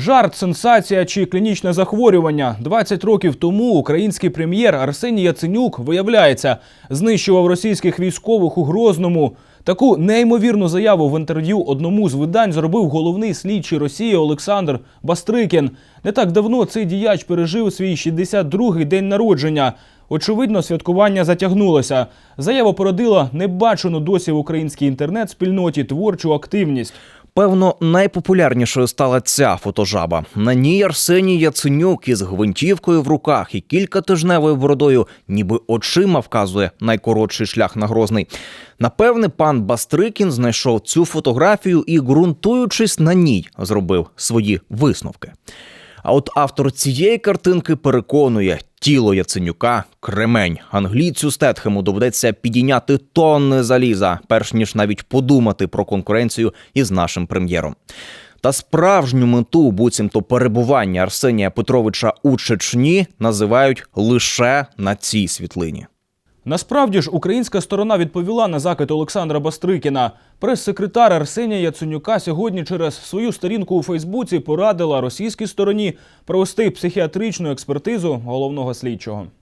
Жарт, сенсація чи клінічне захворювання. 20 років тому український прем'єр Арсеній Яценюк, виявляється, знищував російських військових у Грозному. Таку неймовірну заяву в інтерв'ю одному з видань зробив головний слідчий Росії Олександр Бастрикін. Не так давно цей діяч пережив свій 62-й день народження. Очевидно, святкування затягнулося. Заява породила небачену досі в українській інтернет-спільноті творчу активність. Певно, найпопулярнішою стала ця фотожаба. На ній Арсеній Яценюк із гвинтівкою в руках і кількатижневою бородою, ніби очима вказує найкоротший шлях на Грозний. Напевне, пан Бастрикін знайшов цю фотографію і, ґрунтуючись на ній, зробив свої висновки. А от автор цієї картинки переконує, тіло Яценюка кремень. Англійцю Стетхему доведеться підійняти тонни заліза, перш ніж навіть подумати про конкуренцію із нашим прем'єром. Та справжню мету, буцімто перебування Арсенія Петровича у Чечні, називають лише на цій світлині. Насправді ж українська сторона відповіла на закид Олександра Бастрикіна. Прес-секретар Арсенія Яценюка сьогодні через свою сторінку у Фейсбуці порадила російській стороні провести психіатричну експертизу головного слідчого.